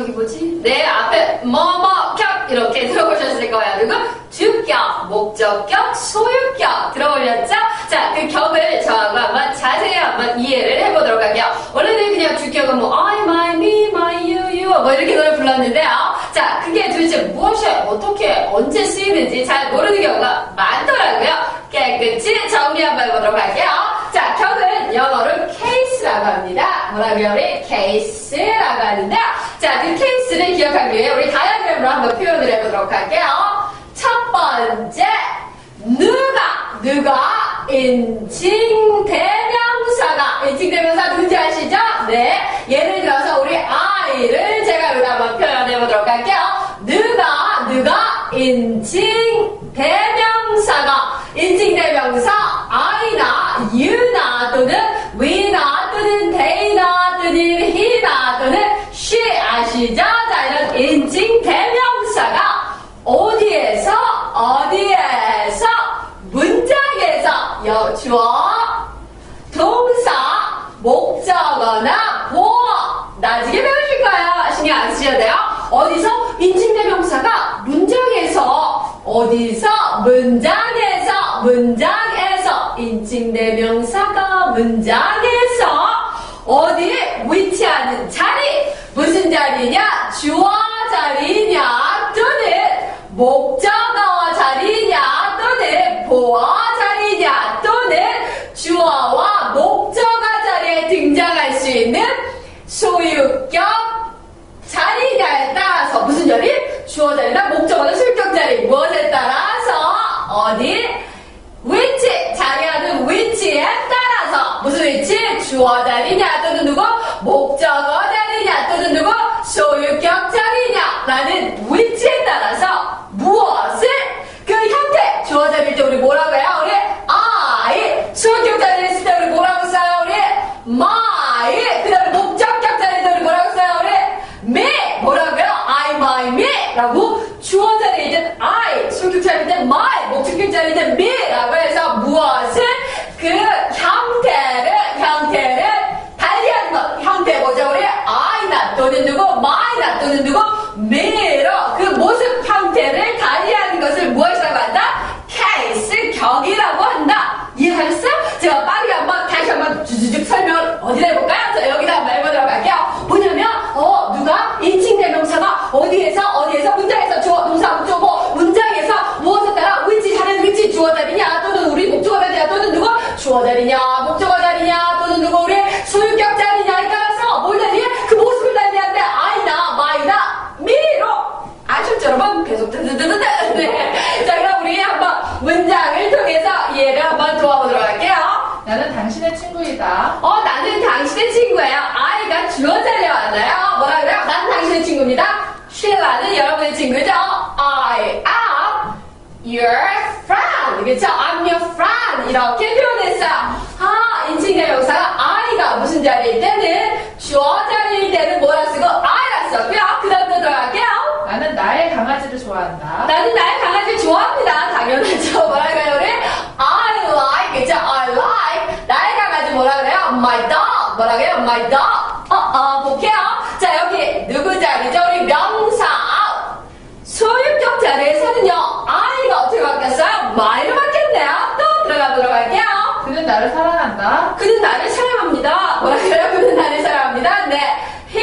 격이 뭐지? 네, 앞에 뭐뭐 격 이렇게 들어보셨을 거예요. 그리고 주격, 목적격, 소유격 들어보셨죠? 자, 그 격을 저하고 한번 자세히 한번 이해를 해보도록 할게요. 원래는 그냥 주격은 뭐 I, my, me, my, you, you 뭐 이렇게 노래 불렀는데요. 자, 그게 도대체 무엇에 어떻게 언제 쓰이는지 잘 모르는 경우가 많더라고요. 깨끗이 정리 한번 해보도록 할게요. 자, 격은 영어로 case라고 합니다. 뭐라고요? 우리 case라고 하는데요. 자, 그 case를 기억하기 위해 우리 다이어그램으로 한번 표현을 해보도록 할게요. 첫 번째, 누가, 누가 인칭 대명사가, 인칭 대명사 누군지 아시죠? 네. 예를 들어서 우리 아이를 제가 여기다 한번 표현해보도록 할게요. 누가, 누가 인칭 대명사가, 인칭 시죠? 자, 이런 인칭 대명사가 어디에서 어디에서 문장에서 여 주어. 동사 목적어나 보어. 나중에 배우실 거예요. 신경 안 쓰셔도 돼요. 어디서? 인칭 대명사가 문장에서 어디서? 문장에서 문장에서. 인칭 대명사가 문장에서 어디에 위치하는 자리 무슨 자리냐? 주어 자리냐? 또는 목적어 자리냐? 또는 보어 자리냐? 또는 주어와 목적어 자리에 등장할 수 있는 소유격 자리냐에 따라서 무슨 자리? 주어 자리나 목적어나 술격 자리. 무엇에 따라서? 어디? 위치. 자리하는 위치에 따라서. 무슨 위치? 주어 자리냐? 또는 누구? 목적어 자리냐 또는 누구? 소유격 자리냐 라는 위치에 따라서 무엇을 그 형태 주어 자리일 때 우리 뭐라고 해요? 우리 I 소유격 자리에 있을 때 우리 뭐라고 써요? 우리 my 그 다음에 목적격 자리일 때 우리 뭐라고 써요? 우리 me 뭐라고요? I, my, me 라고 주어 자리일 때 I 소유격 자리일 때 my 목적격 자리일 때 me 라고 해서 무엇을 그 형태를 형태를 달리하는 것 형태 뭐죠? 우리 I나 또는 누구 my나 또는 누구 me로 그 모습 형태를 달리하는 것을 무엇이라고 한다? case 격이라고 한다 이해하셨어요? 제가 빠르게 한번 다시 한번 주주죽 설명을 어디다 해볼까요? 자 여기다 한번 해보도록 할게요 뭐냐면 어 누가 인칭대명사가 어디에서 어디에서 문장에서 주어 동사 목적어 뭐, 문장에서 무엇에 따라 위치 자리는 위치 주어 자리냐 또는 우리 목적어 자리냐 또는 누구 주어 자리냐 목적어 자리냐 또는 누구 우리 소유격 자리냐에 따라서 뭘 달리해? 그 모습을 달리하는데 I나 my나 me로 아셨죠 여러분? 계속 드드드드드 네. 자 그럼 우리 한번 문장을 통해서 이해를 한번 도와보도록 할게요 나는 당신의 친구이다. 어 나는 당신의 친구예요 아이가 주어 자리에 왔나요? 뭐라 그래요? 나는 당신의 친구입니다 쉴라는 여러분의 친구죠 I am your friend 그쵸? I'm your friend 이렇게 표현했어요 아 인칭대 명사가 I가 무슨 자리일 때는 주어 자리일 때는 뭐라 쓰고 I라 썼고요 그 다음 또 들어갈게요 나는 나의 강아지를 좋아한다. 나는 나의 강아지를 좋아합니다. 당연하죠. 뭐라 그래요, 우리? I like, 그죠? I like. 나의 강아지 뭐라 그래요? My dog. 뭐라 그래요? My dog. 어, 어, 볼게요. 자, 여기 누구 자리죠? 우리 명사. 소유격 자리에서는요, I가 어떻게 바뀌었어요? my로 바뀌었네요. 보도록 할게요. 그는 나를 사랑한다. 그는 나를 사랑합니다. 뭐라 그래요? 그는 나를 사랑합니다. 네. He,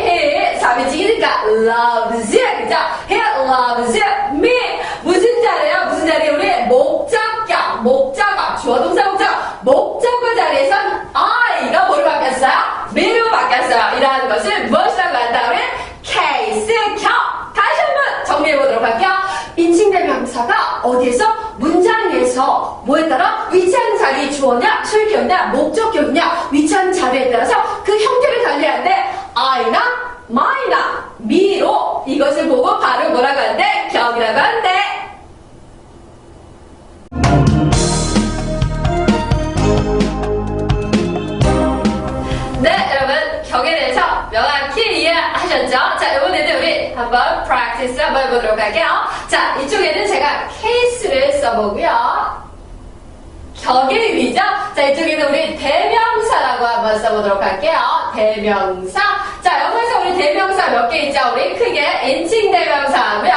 he, 사비지기니까 loves you. 그죠? He loves me. 무슨 자리예요? 무슨 자리? 우리 목적격, 목적어, 주어 동사 목적어. 목적어 자리에선 I가 뭐로 바뀌었어요? me로 바뀌었어요. 이라는 것을 무엇이라고 한다? 우리 케이스격. 다시 한번 정리해 보도록 할게요. 인칭대명사가 어디에서? 문장에서 뭐에 따라 위치하는 자리 주어냐, 소유격이냐, 목적격이냐, 위치하는 자리에 따라서 그 형태를 달리하는데 I나 my나 me로 이것을 보고 바로 뭐라고 한대? 격이라고 한대. 네, 여러분 격에 대해서 명확히 이해하셨죠? 자, 이번에는 우리 한번 practice 한번 해보도록 할게요. 자, 이쪽에는 제가 case를 써보고요. 격의 의미죠? 자, 이쪽에는 우리 대명사라고 한번 써보도록 할게요. 대명사. 자, 자, 여기서 우리 대명사 몇 개 있죠? 우리 크게 인칭 대명사하고요.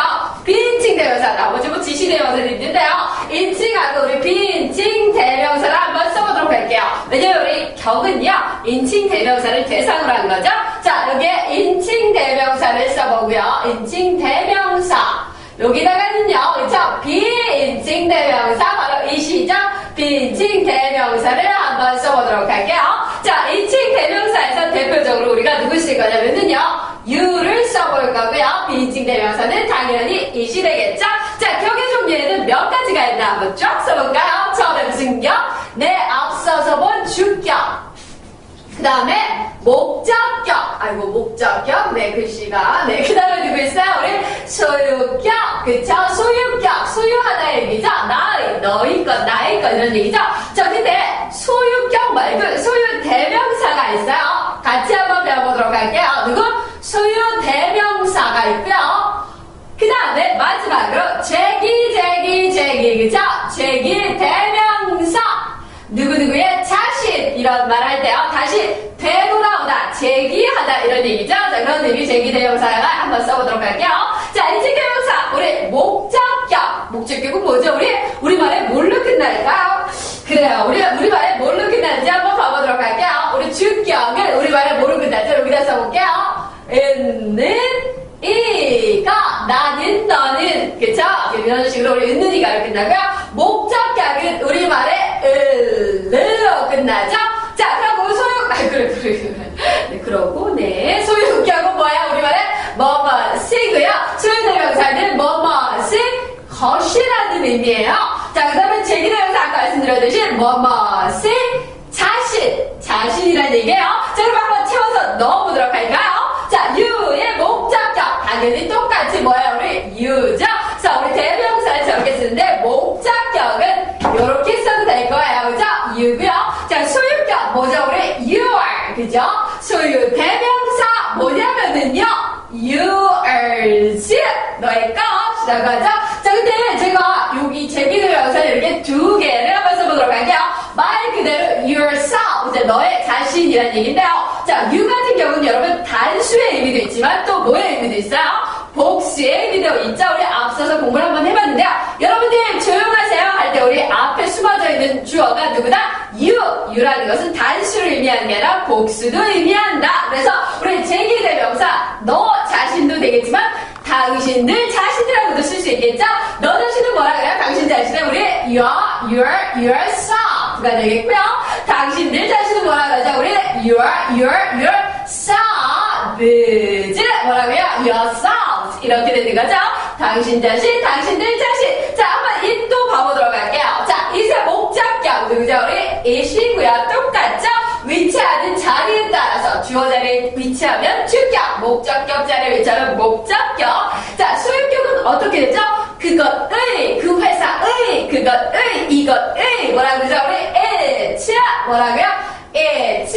비인칭 대명사, 나머지 뭐 지시 대명사도 있는데요. 인칭하고 우리 비인칭 대명사를 한번 써보도록 할게요. 왜냐면 우리 격은요, 인칭 대명사를 대상으로 하는 거죠. 자, 여기에 인칭 대명사를 써보고요. 인칭 대명사. 여기다가는요, 그쵸? 비인칭 대명사, 바로 이 시죠? 비인칭 대명사를 한번 써보도록 할게요. 자, 인칭 대명사에서 대표적으로 우리가 누구 쓸 거냐면은요, you를 써볼 거고요. 비인칭 대명사는 당연히 it이 되겠죠? 자, 격의 종류에는 몇 가지가 있나 한번 쫙 써볼까요? 처음에 무슨 격? 네, 앞서서 본 주격. 그 다음에 목적격. 아이고 목적격. 네 글씨가. 네 그 다음에 누구 있어요 우리 소유격. 그쵸? 소유격. 소유하다의 얘기죠? 나의 너희 것 나의 것. 이런 얘기죠? 자 근데 소유격 말고 소유 대명사가 있어요. 같이 한번 배워보도록 할게요. 누구? 소유 대명사가 있고요. 그 다음에 마지막으로 제기 제기 제기. 그쵸? 제기 자신 이런 말할 때요. 다시 되돌아오다 제기하다 이런 얘기죠. 자 그런 의미 제기 대명사가 한번 써보도록 할게요. 자 인칭 대명사 우리 목적격. 목적격은 뭐죠? 우리 우리 말에 뭘로 끝날까요? 그래요. 우리 우리 말에 뭘로 끝나는지 한번 봐보도록 할게요. 우리 주격은 우리 말에 뭐로 끝나죠 여기다 써볼게요. 있는 이가 나는 너는. 그쵸? 이런 식으로 우리 있는 이가 이렇게 끝나고요. 목적격은 우리 말에 을로 끝나죠? 자 그리고 소유 아 그래 그래 그래. 네 그러고 네 소유격은 뭐야? 우리말에 뭐뭐시고요. 소유대명사는 뭐뭐시 것이라는 의미예요. 자 그 다음에 제기대명사 아까 말씀드렸듯이 뭐뭐시 자신 자신이라는 얘기예요. 자 그럼 한번 채워서 넣어보도록 할까요 자 you의 목적격 당연히 똑같이 뭐야 우리 you죠 자 우리 대명사를 저렇게 쓰는데 목적격은 이렇게 써도 될 거예요 그죠 you고요 자 소유격 뭐죠 우리 you are 그죠 소유 대명사 뭐냐면은요 yours 하죠? 자 근데 제가 여기 제기대명사 이렇게 두 개를 한번 써보도록 할게요. 말 그대로 yourself 이제 너의 자신이라는 얘기인데요. 자 you 같은 경우는 여러분 단수의 의미도 있지만 또 뭐의 의미도 있어요. 복수의 의미도 있죠? 우리 앞서서 공부를 한번 해봤는데요. 여러분들 조용하세요. 할 때 우리 앞에 숨어져 있는 주어가 누구다? you you라는 것은 단수를 의미하는 게 아니라 복수도 의미한다. 그래서 우리 제기대 명사 너 자신도 되겠지만 당신들 쓸 수 있겠죠? 너 자신은 뭐라 그래요? 당신 자신은 우리 your, your, yourself가 되겠고요. 당신들 자신은 뭐라 그러죠? 우리 your, your, yourselves 뭐라고요? yourselves 이렇게 되는 거죠? 당신 자신, 당신들 자신. 자, 한번 이또 봐보도록 할게요. 자, 이세 목적격 누구죠? 우리 이시고요. 똑같죠? 위치하는 자리에 따라서 주어 자리에 위치하면 주격, 목적격 자리에 위치하면 목적격. 자, 소유격은 어떻게 되죠? 그것의, 그 회사의, 그것의, 이것의, 뭐라 그러죠? 우리 it's, 뭐라고요? it's,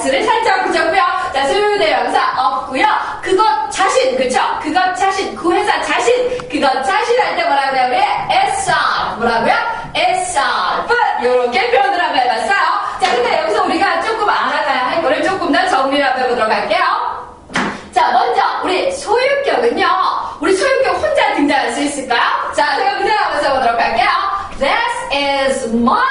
s를 살짝 붙였고요. 자, 소유대명사 없고요. 그것 자신, 그쵸? 그것 자신, 그 회사 자신, 그것 자신 할 때 뭐라 그래요? 우리 itself, 뭐라고요? itself, 이렇게 표현을 한번 해봤어요. 자, 근데 여기서 우리가 조금 알아가야 할 거를 조금 더 정리를 한번 해보도록 할게요. 자, 먼저 우리 소유격은요. 우리 소유격 혼자 등장할 수 있을까요? 자, 제가 문제 한번 써보도록 할게요. This is my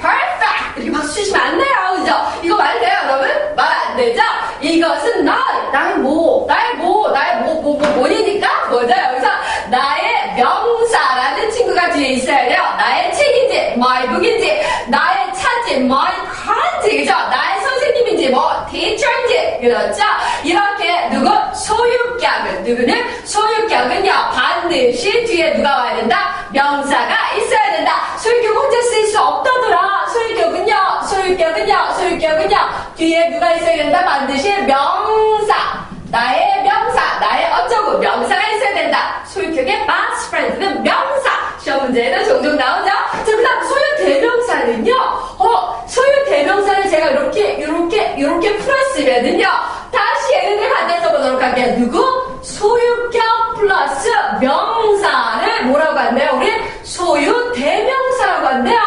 perfect. 이렇게 박수 치시면 안 돼요, 그죠? 이거 말 돼요, 여러분? 말 안 되죠? 이것은 나의 나의 뭐, 나의 뭐, 나의 뭐, 뭐, 뭐, 뭐니까 뭐죠? 여기서 나의 명사라는 친구가 뒤에 있어야 돼요. 나의 책인지, my book인지, 나의 차인지, my car인지, 그죠? 나의 선생님인지, 뭐, teacher인지, 그렇죠? 이렇게 누구? 소유격은, 누구는? 소유격은요, 반드시 뒤에 누가 와야 된다? 명사가 있어야 된다. 소유격 혼자 쓸 수 없다더라. 소유격은요, 소유격은요, 소유격은요, 뒤에 누가 있어야 된다? 반드시 명사. 나의 명사, 나의 어쩌고 명사가 있어야 된다. 소유격의 best friend는 명사. 시험 문제에는 종종 나오죠? 자, 그 다음 소유 대명사는요, 어, 소유 대명사를 제가 이렇게, 이렇게, 이렇게 풀었으면은요, 다시 얘네들 반대 써보도록 할게요. 누구? 소유격 플러스 명사를 뭐라고 한대요? 우리 소유 대명사라고 한대요.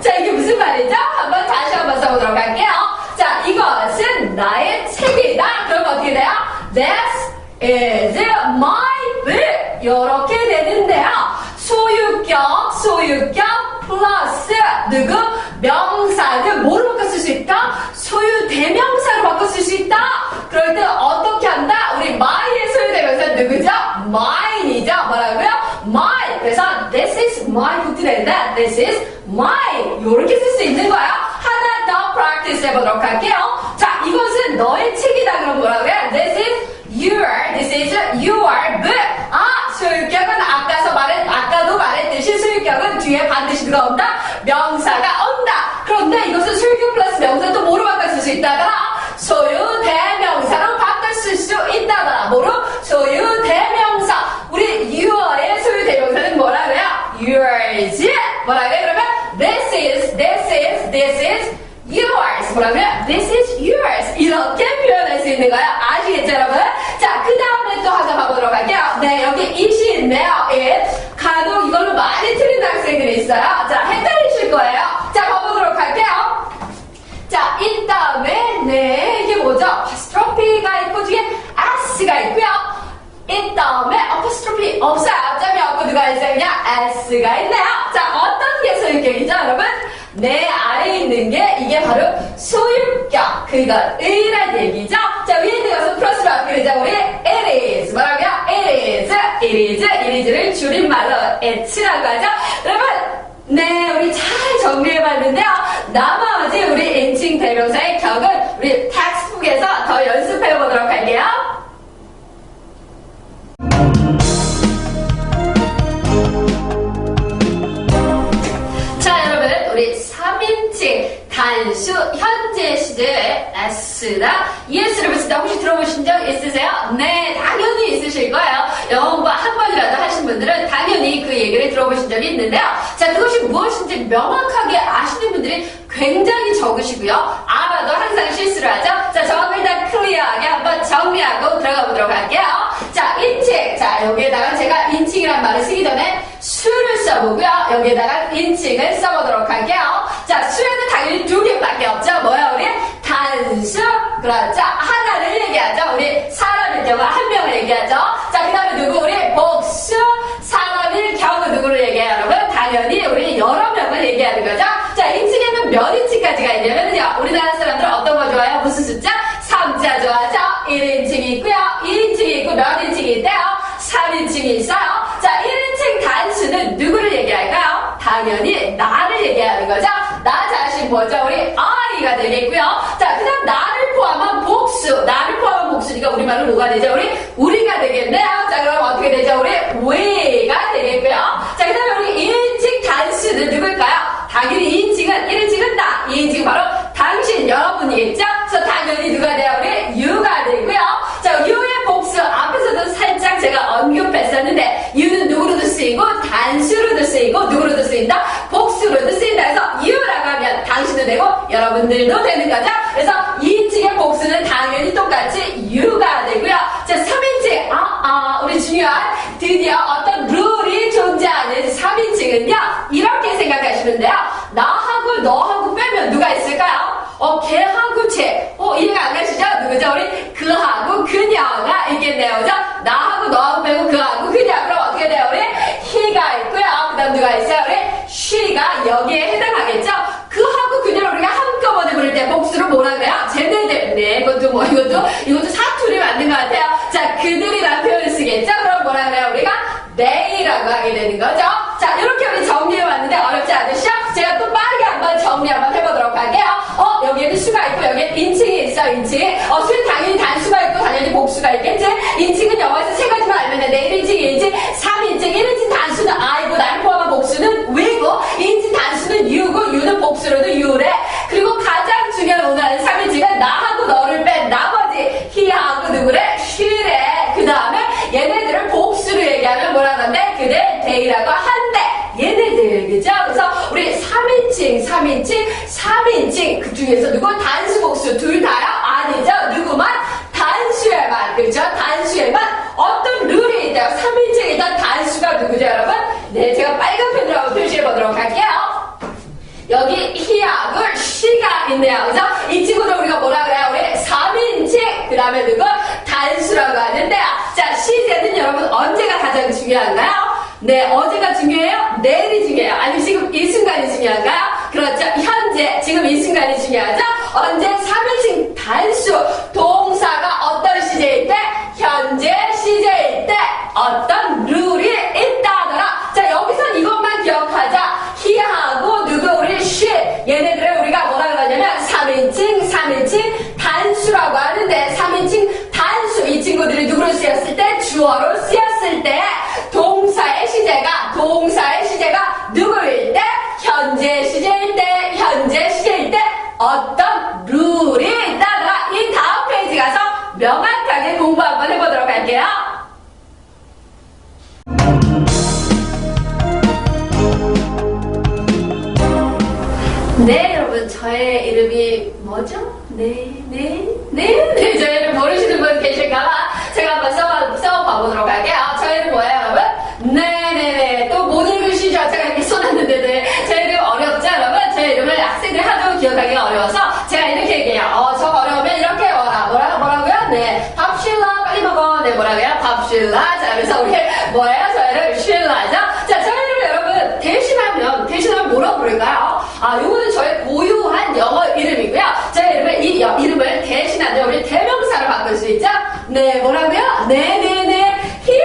자, 이게 무슨 말이죠? 한번 다시 한번 써보도록 할게요. 자, 이것은 나의 책이다. 그럼 어떻게 어떻게 돼요? This is my book. 이렇게 되는데요. 소유격, 소유격 플러스 누구? 명사는 뭐로 바꿔 쓸 수 있다? 소유 대명사로 바꿔 쓸 수 있다. 그럴 때 어떻게 한다? 우리 my의 소유 대명사 누구죠? mine이죠. 뭐라고요? mine. 그래서 this is my book 되는데 this is mine. 이렇게 쓸 수 있는 거예요. 하나 더 practice 해 보도록 할게요. 자, 이것은 너의 책이다. 그럼 뭐라고요? This is your, this is your book. 아, 소유격은 아까서 말했, 아까도 말했듯이 소유격은 뒤에 반드시 누가 온다? 명사가 온다. 그런데 이것은 소유격 플러스 명사 또 뭐로 바꿔 쓸 수 있다더라? 소유 대명사로 바꿔 쓸 수 있다더라. 뭐로? 소유 대명사. 우리 your의 소유 대명사는 뭐라고요? yours. 뭐라고요? 그러면 this is, this is, this is yours. 뭐라고요? This is yours. 이렇게 표현할 수 있는 거야. 아시겠죠, 여러분? 자, 그 다음에 또 하나 봐보도록 할게요. 네, 여기 it이 있네요. it. 간혹 이걸로 많이 틀리는 학생들이 있어요. 자, 헷갈리실 거예요. 자, 봐보도록 할게요. 자, 이 다음에, 네, 이게 뭐죠? apostrophe가 있고, 뒤에 s가 있고요. 이 다음에 apostrophe 없어요. 점이 없고, 누가 있어요? 그냥 s가 있네요. 자, 어떤 게 소유격이죠, 여러분? 내 아래에 있는 게, 이게 바로 소유격. 그건 의란 얘기죠? 자, 위에 것은 플러스로 바뀌되죠 우리 it is. 뭐라고요? it is. it is. it is를 줄임말로 it라고 하죠? 여러분, 네, 우리 잘 정리해봤는데요. 나머지 우리 인칭 대명사의 격은 우리 텍스트북에서 더 연습해보도록 할게요. 단수 현재 S다. ES를 붙일 때 혹시 들어보신 적 있으세요? 네, 당연히 있으실 거예요. 영어 공부 한 번이라도 하신 분들은 당연히 그 얘기를 들어보신 적이 있는데요. 자, 그것이 무엇인지 명확하게 아시는 분들이 굉장히 적으시고요. 알아도 항상 실수를 하죠. 자, 저는 일단 클리어하게 한번 정리하고 들어가 보도록 할게요. 자, 인칭. 자, 여기에다가 제가 인칭이란 말을 쓰기 전에 수를 써보고요. 여기에다가 인칭을 써보도록 할게요. 자, 수에는 당연히 두 개밖에 없죠. 뭐야, 우리? 단수. 그렇죠. 하나를 얘기하죠. 우리 사람일 경우 한 명을 얘기하죠. 자, 그 다음에 누구? 우리 복수. 사람일 경우 누구를 얘기해요, 여러분? 당연히 우리 여러 명을 얘기하는 거죠. 자, 인칭에는 몇 인칭까지가 있냐면요. 우리나라 사람들 어떤 거 좋아해요? 무슨 숫자? 3자 좋아하죠? 1인칭이 있고요. 2인칭이 있고 몇 인칭이 있대요? 3인칭이 있어요. 자, 1인칭 단수는 누구를 얘기할까요? 당연히 나를 얘기하는 거죠. 나 자신 뭐죠? 우리 I가 되겠고요. 자, 그 다음 나를 포함한 복수. 나를 포함한 복수니까 우리말로 뭐가 되죠? 우리 우리가 되겠네요. 자, 그럼 어떻게 되죠? 우리 we가 되겠고요. 자, 그 다음에 우리 1인칭 단수는 누굴까요? 당연히 2인칭은 1인칭은 나, 2인칭은 바로 당신 여러분이겠죠? 그래서 당연히 누가 돼요? 우리 you가 되고요. 자, you의 복수 앞에서도 살짝 제가 언급했었는데 you는 누구로도 쓰이고 단수로도 쓰이고 누구로도 쓰인다? 복수로도 쓰인다. 그래서 you라고 하면 당신도 되고 여러분들도 되는 거죠. 그래서 2인칭의 복수는 당연히 똑같이 you가 되고요. 자, 3인칭 아, 아, 우리 중요한 드디어 어떤 룰이 존재하는 3인칭은요. 이렇게 생각하시면 돼요. 나하고 너하고 빼면 누가 있을까요? 어, 걔하고 쟤. 어, 이해가 안 가시죠? 누구죠? 우리 그하고 그녀가 있겠네요. 그죠? 나하고 너하고 빼고 그하고 그녀. 그럼 어떻게 돼요? 우리 he가 있고요. 그 다음 누가 있어요? 우리 she가 여기에 해당하겠죠? 그하고 그녀를 우리가 한꺼번에 부를 때 복수로 뭐라 그래요? 쟤네들. 네, 이것도 뭐, 이것도, 사투리 맞는 것 같아요. 자, 그들이라는 표현을 쓰겠죠? 그럼 뭐라 그래요? 우리가 they라고 하게 되는 거죠? 자, 이렇게 우리 정리해봤는데 어렵지 않으시죠? 제가 또 빠르게 한번 정리 한번 해보도록 할게요. 어, 여기에는 수가 있고, 여기에 인칭이 있어, 인칭. 어, 수는 당연히 단수가 있고, 당연히 복수가 있겠지? 인칭은 영어에서 세 가지만 알면 돼. 1인칭, 2인칭, 3인칭. 1인칭 단수는 I고, 나를 포함한 복수는 we고, 2인칭 단수는 you고, you는 복수로도 you래. 그리고 가장 중요한 오늘 하는 3인칭은 나하고 너를 뺀 나머지 he하고 누구래? she래. 그 다음에 얘네들을 복수로 얘기하면 뭐라 그러는데? They라고 한대. 얘네들, 그죠? 그래서 우리 3인칭, 3인칭, 3인칭. 그 중에서 누구? 단수, 복수 둘 다요? 아니죠? 누구만? 단수에만, 그죠? 단수에만 어떤 룰이 있대요. 3인칭 일단 단수가 누구죠, 여러분? 네, 제가 빨간 펜으로 한번 표시해 보도록 할게요. 여기 he하고 she가 있네요. 그죠? 이 친구들 우리가 뭐라 그래요? 우리 3인칭. 그 다음에 누구? 단수라고 하는데요. 자, 시제는 여러분 언제가 가장 중요한가요? 네, 어제가 중요해요? 내일이 중요해요? 아니면 지금 이 순간이 중요한가요? 그렇죠. 현재, 지금 이 순간이 중요하죠? 언제 3인칭 단수, 동사가 어떤 시제일 때? 현재 시제일 때 어떤 룰이 있다더라. 자, 여기선 이것만 기억하자. 히하고 누구 우리 쉬. 얘네들을 우리가 뭐라 그러냐면 3인칭, 3인칭 단수라고 하는데 3인칭 단수. 이 친구들이 누구로 쓰였을 때? 주어로 쓰였을 때 동사의 시제가 동사의 시제가 누구일 때? 현재 시제일 때, 현재 시제일 때 어떤 룰이 있다더라. 이 다음 페이지 가서 명확하게 공부 한번 해보도록 할게요. 네, 여러분, 저의 이름이 뭐죠? 네, 네, 네, 네, 저의 이름 모르시는 분 계실까봐 제가 한번 써, 써봐보도록 할게요. 저의 이름 뭐예요, 여러분? 네, 네, 네. 또 못 읽으시죠? 제가 이렇게 써놨는데, 네. 제 이름 어렵죠, 여러분? 제 이름을 학생들 기억하기가 어려워서 제가 이렇게 얘기해요. 어, 저 어려우면 이렇게 해라. 뭐라, 뭐라고요? 네. 밥실라, 빨리 먹어. 네, 뭐라고요? 밥실라. 자, 그래서 우리 뭐예요? 이름 실라죠? 자, 이름 여러분, 대신하면, 대신하면 뭐라고 부를까요? 아, 요거는 저의 고유한 영어 이름이고요. 제 이름을, 이 여- 이름을 대신하는 우리 대명사로 바꿀 수 있죠? 네, 뭐라고요? 네 네 네, 히요?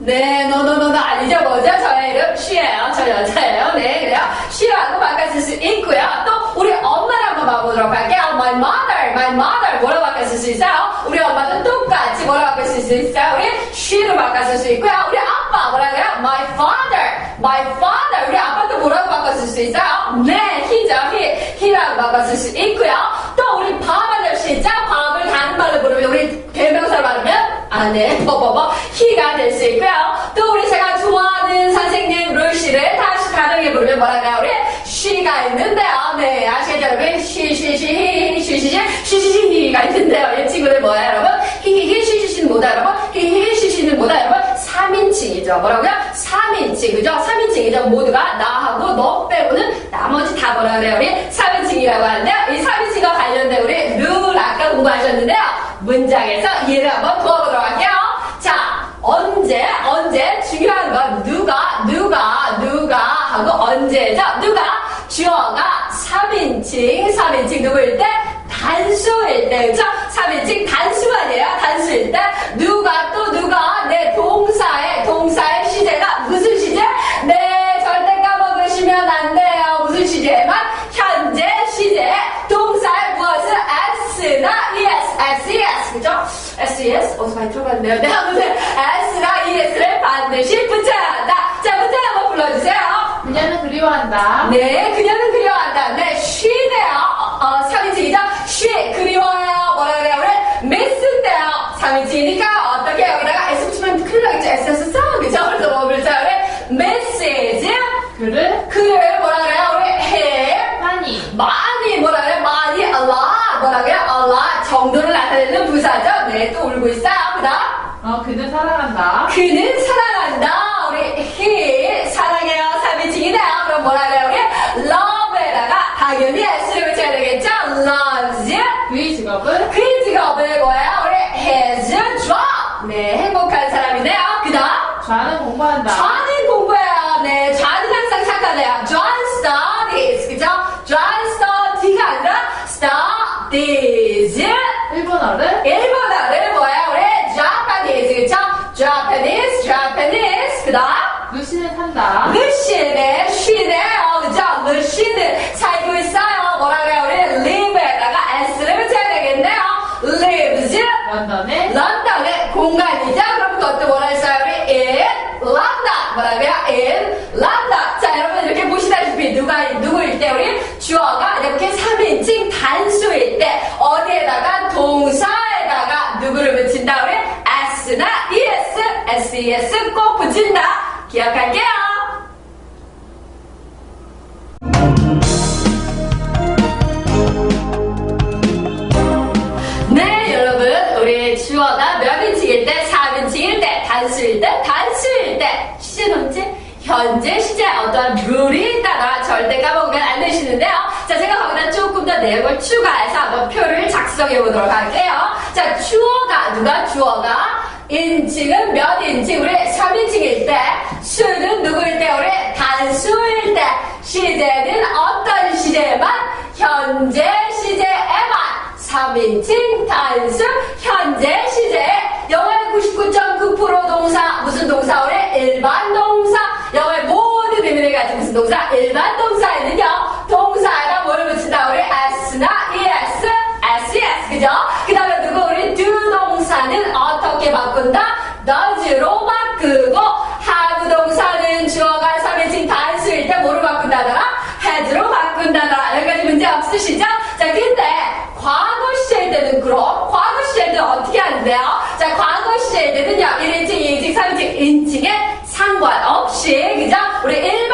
네, 노노노노 아니죠? 뭐죠? 저의 이름 쉬예요. 저 여자예요. 네, 그래요. 쉬라고 바꿔 쓸 수 있고요. 또 우리 엄마를 한번 봐보도록 할게요. My mother, my mother 뭐라고 쓸수 있어요? 우리 엄마도 똑같이 뭐라고 쓸수 있어요? 우리 she로 바꿔 쓸수 있고요. 우리 아빠 뭐라고요? My father, my father. 우리 아빠도 뭐라고 바꿔 쓸수 있어요? 네, he죠. he, he라고 바꿔 쓸수 있고요. 또 우리 밥 아저씨 있죠? 밥을 다른 말로 부르면 우리 대명사로 말하면 아네, 뭐뭐뭐 he가 될 수 있고요. 또 우리 제가 좋아하는 선생님 루시를 다시 다르게 부르면 뭐라고요? 우리 she가 있는데요. 네, 아시겠죠, 여러분? she, she, she, he, she, he가 있는데요. 이 친구들 뭐예요, 여러분? she, she는 뭐다, 여러분? she, she는 뭐다, 여러분? 3인칭이죠. 뭐라고요? 3인칭, 그죠? 3인칭이죠. 모두가 나하고 너 빼고는 나머지 다 뭐라 그래요? 우리 3인칭이라고 하는데요. 이 3인칭과 관련된 우리 룰 아까 공부하셨는데요. 문장에서 이해를 한번 도와보도록 할게요. 자, 언제, 언제, 중요한 건 누가, 누가, 누가 하고 언제죠? 누가? 주어가 3인칭, 3인칭 누구일 때? 단수일 때, 그죠? 3인칭 단수 아니에요? 단수일 때. 누가 또 누가? 내 동사의, 동사의 시제가 무슨 시제? 네, 절대 까먹으시면 안 돼요. 무슨 시제만? 현재 시제. 동사의 무엇을? S나 ES, SES, 그죠? SES? 어디서 많이 들어봤네요. 네, 아무튼 S나 ES를 반드시 붙여야 한다. 자, 문제 한번 불러주세요. 그녀는 그리워한다. 네, 그녀는 그리워한다. 네, 쉬네요. 어, 어, 3인칭이죠? 쉬, 그리워요. 뭐라 그래요? 우리 미스인데요. 3인칭이니까 어떻게 여기다가 S 붙이면 큰일 나겠죠? SS 써? 그죠? 그래서 뭐 그렇죠? 우리 메시지. 그를 그를 뭐라 그래요? 우리 해. 많이. 많이 뭐라 그래요? 많이 a lot. 뭐라 그래요? a lot. 정도를 나타내는 부사죠? 네, 또 울고 있어요. 그 다음. 어, 그는 사랑한다. 그는 사랑한다. 우리 he 사랑해요. 3인칭이네요. 그럼 뭐라 그래요? 우리 love에다가 당연히 s를 붙여야 되겠죠? loves. 그의 직업은 그 직업을 뭐예요? 우리 his job. 네, 행복한 사람이네요. 그 다음. 좌는 공부한다. 좌는 항상 착하네요. John studies. 그죠? John study가 아니라 studies. 일본어를 일본어를 뭐예요? 우리 Japanese. 그쵸? Japanese, Japanese. 그 다음. 루시는 산다. 루시는 쉬네요. 그죠? 루시는 살고 있어요. 뭐라 그래요? 우리 live에다가 s를 붙여야 되겠네요. lives. 런던에 런던의 공간이죠? 그럼 그것도 뭐라 했어요? 우리 in London. 뭐라 그래요? in London. 자, 여러분 이렇게 보시다시피 누가, 누구일 때 우리 주어가 이렇게 3인칭 단수일 때 어디에다가 동사에다가 누구를 붙인다? 우리 s나 es, 붙인다. 기억할게요. 네, 여러분. 우리 주어가 몇 인칭일 때, 3인칭일 때, 단수일 때, 단수일 때, 시제 문제, 현재 시제 어떤 룰이 있다가 절대 까먹으면 안 되시는데요. 자, 제가 거기다 조금 더 내용을 추가해서 한번 표를 작성해 보도록 할게요. 자, 자, 주어가, 누가 주어가? 인칭은 몇 인칭? 우리 3인칭일 때, 수는 누구일 때? 우리 단수일 때, 시제는 어떤 시제만? 현재 시제에만. 3인칭 단수 현재 시제 영어의 99.9% 동사 무슨 동사 우리 일반 동사 영어의 모든 의미를 가진 무슨 동사 일반 동사에는요 동사에다 뭘 붙인다 우리 s나 es ses 그죠 어떻게 바꾼다? 너즈로 바꾸고 하부 동사는 주어가 섭해진 단수일 때 뭐로 바꾼다더라? has로 바꾼다더라. 여기까지 문제 없으시죠? 자, 근데 과거 시에 때는 그럼 과거 시에 는 어떻게 하는데요? 자, 과거 시에 때는요 1인칭, 2인칭, 3인칭, 인칭에 상관없이 그죠? 우리 1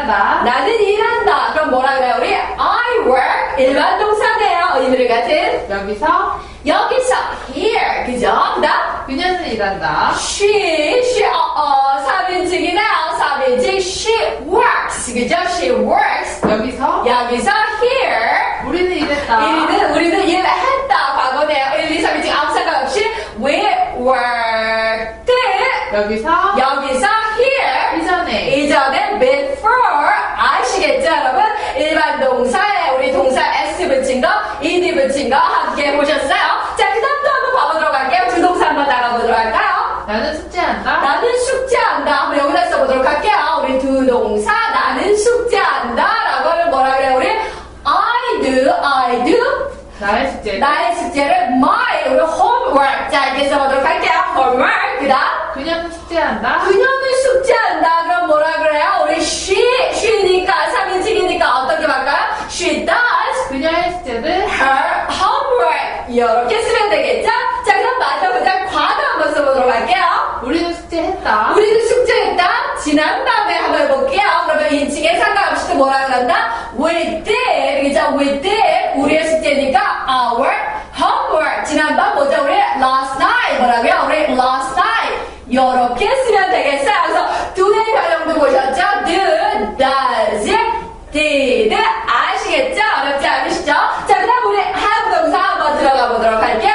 일한다. 나는 일한다. 그럼 뭐라 그래요? 우리 I work 일반 동사네요. 의미를 가진 여기서 여기서 here 그죠? 그다음 그녀는 일한다. she she 어, 어 3인칭이네요. 3인칭 she works 그죠? she works 여기서 여기서 here 우리는 일했다. 우리는 우리는 일했다. 과거네요. 1, 2, 3인칭 아무 상관없이 we worked 여기서 here 이전에 이전에 before 아시겠죠 여러분? 일반 동사에 우리 동사 s 붙인 거 함께 보셨어요? 자, 그 다음도 한번 봐보도록 할게요. 두 동사 한번 나가보도록 할까요? 나는 숙제한다. 나는 숙제한다. 한번 여기다 써보도록 할게요. 우리 두 동사 나는 숙제한다. 라고는 뭐라 그래요? 우리 I do, I do. 나의 숙제. 나의 숙제를 my, 우리 homework. 자, 이렇게 써보도록 할게요. homework. 그 다음. 그녀는 숙제한다. 그녀는 숙제한다. 그럼 뭐라 그래요? 우리 she, she니까 3인칭이니까 어떻게 바꿔요? She does 그녀의 숙제를 her homework. 이렇게 쓰면 되겠죠? 자, 그럼 마지막 문장 과거 한번 써보도록 할게요. 우리는 숙제했다. 우리는 숙제했다. 지난밤에 한번 해볼게요. 그러면 인칭에 상관없이 또 뭐라 그런다? We did. 그죠? We did. 우리의 숙제니까 our homework. 지난밤 뭐죠? 우리 last night. 뭐라고요? 우리 last night. 이렇게 쓰면 되겠어요. 그래서 두 개의 변형도 보셨죠? do, does, did. 아시겠죠? 어렵지 않으시죠? 자, 그 다음 우리 have 동사 한번 들어가 보도록 할게요.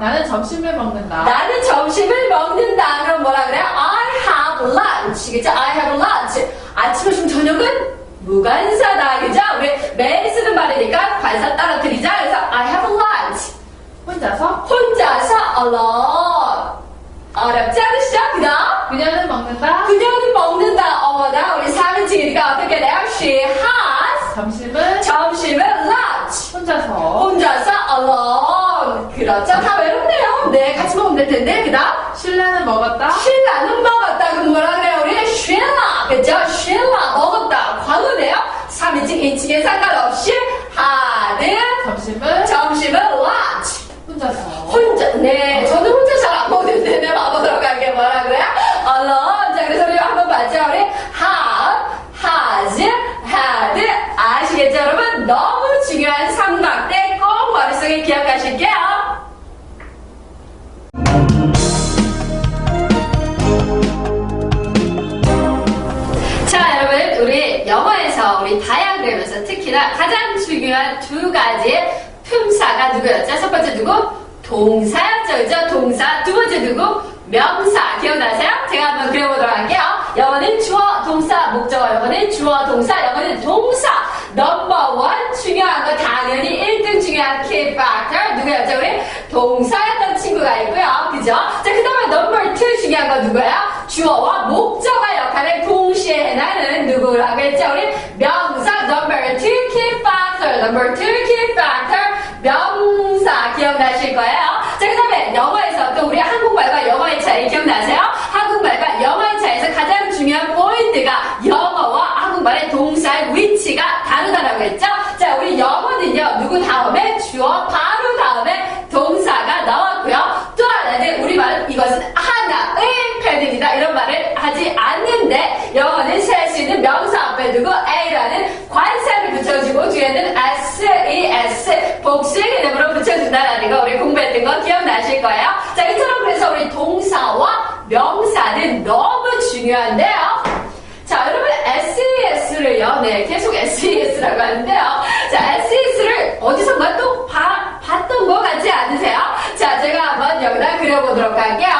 나는 점심을 먹는다. 나는 점심을 먹는다. 그럼 뭐라 그래요? I have lunch. 그죠? I have lunch. 아침, 점심, 저녁은 무관사다. 그죠? 우리 매일 쓰는 말이니까 관사 떨어뜨리자. 그래서 I have lunch. 혼자서 혼자서 alone. 어렵지 않으시죠? 그 다음? 그녀는 먹는다. 그녀는 먹는다. 어머나, 우리 3인칭이니까 어떻게 돼요? She has. 점심을 점심은 lunch. 혼자서 혼자서 alone. 그렇죠? 다 외롭네요. 네, 같이 먹으면 될 텐데. 그 다음? 신라는 먹었다. 신라는 먹었다. 그럼 뭐라 그래요? 우리 신라. 그죠? 신라 먹었다. 과거네요. 3인칭, 2인칭에 상관없이 had. 점심을 점심은 lunch. 혼자서 혼자, 네. 중요한 두 가지 품사가 누구였죠? 첫 번째 누구? 동사였죠. 그죠? 동사. 두 번째 누구? 명사. 기억나세요? 제가 한번 그려보도록 할게요. 영어는 주어, 동사, 목적어. 영어는 주어, 동사. 영어는 동사. 넘버원. 중요한 거 당연히 1등 중요한 key factor. 누구였죠? 우리 동사였던 친구가 있고요. 그죠? 자, 그 다음에 넘버 2 중요한 거 누구예요? 주어와 목적어 역할을 동시에 해나는 누구라고 했죠? 우리 명사 넘버 2 key 넘버 2 key factor. 명사 기억나실 거예요. 자, 그 다음에 영어에서 또 우리 한국말과 영어의 차이 기억나세요? 한국말과 영어의 차이에서 가장 중요한 포인트가 영어와 한국말의 동사의 위치가 다르다라고 했죠? 자, 우리 영어는요, 누구 다음에 주어 바로 다음에 동사가 나왔고요. 또 하나는 우리말은 이것은 하나의 패딩이다. 이런 말을 하지 않는데 영어는 셀 수 있는 명사 앞에 두고 A라는 관사를 붙여주고 뒤에는 S-E-S 복수의 개념으로 붙여준다라는 거 우리 공부했던 거 기억나실 거예요. 자, 이처럼 그래서 우리 동사와 명사는 너무 중요한데요. 자, 여러분 SES를요, 네, 계속 SES라고 하는데요. 자, SES를 어디선가 또 봐- 봤던 것 같지 않으세요? 자, 제가 한번 여기다 그려보도록 할게요.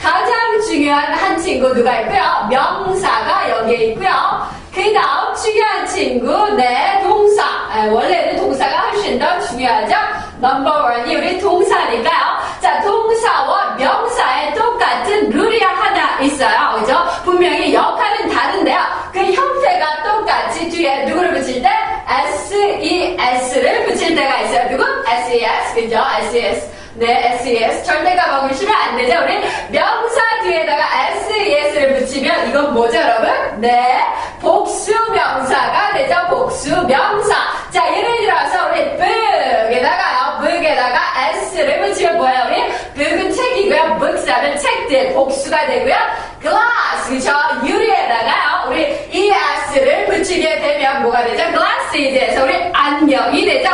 가장 중요한 한 친구 누가 있고요? 명사가 여기에 있고요. 그 다음 중요한 친구, 네, 동사. 에, 원래는 동사가 훨씬 더 중요하죠? 넘버원이 우리 동사니까요. 자, 동사와 명사에 똑같은 룰이 하나 있어요. 그죠? 분명히 역할은 다른데요. 그 형태가 똑같이 뒤에 누구를 붙일 때? SES를 붙일 때가 있어요. 누구? SES. 그죠? SES. 네, SES. 절대 까먹으시면 안 되죠? 우리 명사 뒤에다가 SES를 붙이면 이건 뭐죠, 여러분? 네, 복수 명사가 되죠. 복수 명사. 자, 예를 들어서 우리 book에다가요. book에다가 S를 붙이면 뭐예요, 우리? book은 책이고요. books하면 책들 복수가 되고요. glass, 그죠? 유리에다가요. 우리 ES를 붙이게 되면 뭐가 되죠? glasses에서 우리 안경이 되죠?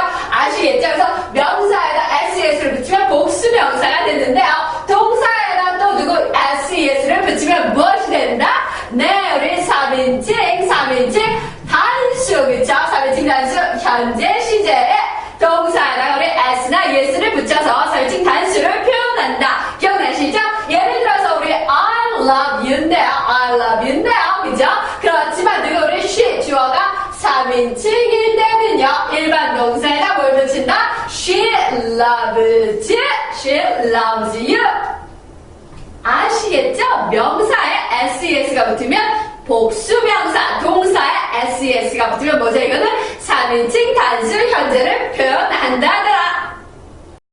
아시겠죠? 그래서 명사에다 SES를 붙이면 복수 명사가 되는데요. 동사에다 또 누구 SES를 붙이면 무엇이 된다? 네, 우리 3인칭, 3인칭 단수, 그쵸? 3인칭 단수, 현재 시제에 동사에다 우리 S나 ES를 붙여서 you. She loves you. 아시겠죠? 명사에 SES가 붙으면 복수명사, 동사에 SES가 붙으면 뭐죠? 이거는 3인칭 단수 현재를